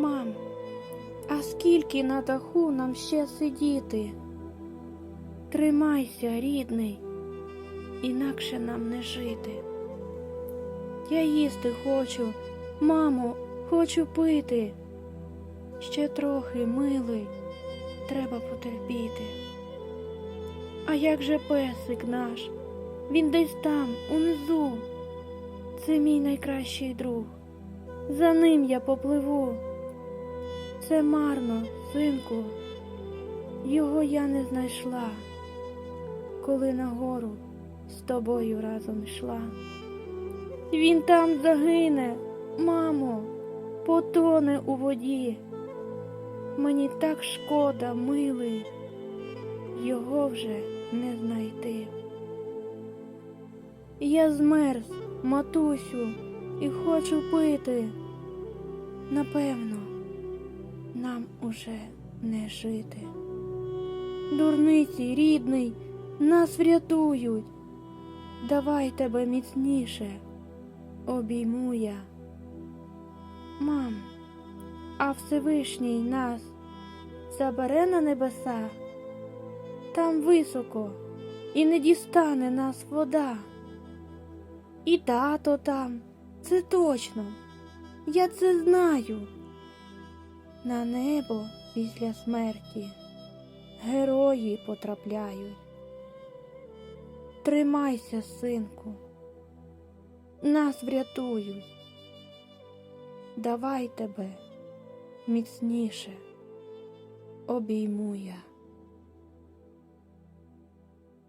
Мам, а скільки на даху нам ще сидіти? Тримайся, рідний, інакше нам не жити. Я їсти хочу, мамо, хочу пити. Ще трохи, милий, треба потерпіти. А як же песик наш? Він десь там, унизу. Це мій найкращий друг. За ним я попливу. Це марно, синку. Його я не знайшла, коли нагору з тобою разом йшла. Він там загине, мамо, потоне у воді. Мені так шкода, милий, його вже не знайти. Я змерз, матусю, і хочу пити. Напевно, нам уже не жити. Дурниці, рідний, нас врятують. Давай тебе міцніше, обійму я. Мам, а Всевишній нас забере на небеса, там високо і не дістане нас вода. І тато там, це точно, я це знаю. На небо після смерті герої потрапляють. Тримайся, синку, нас врятують. Давай тебе міцніше обійму я.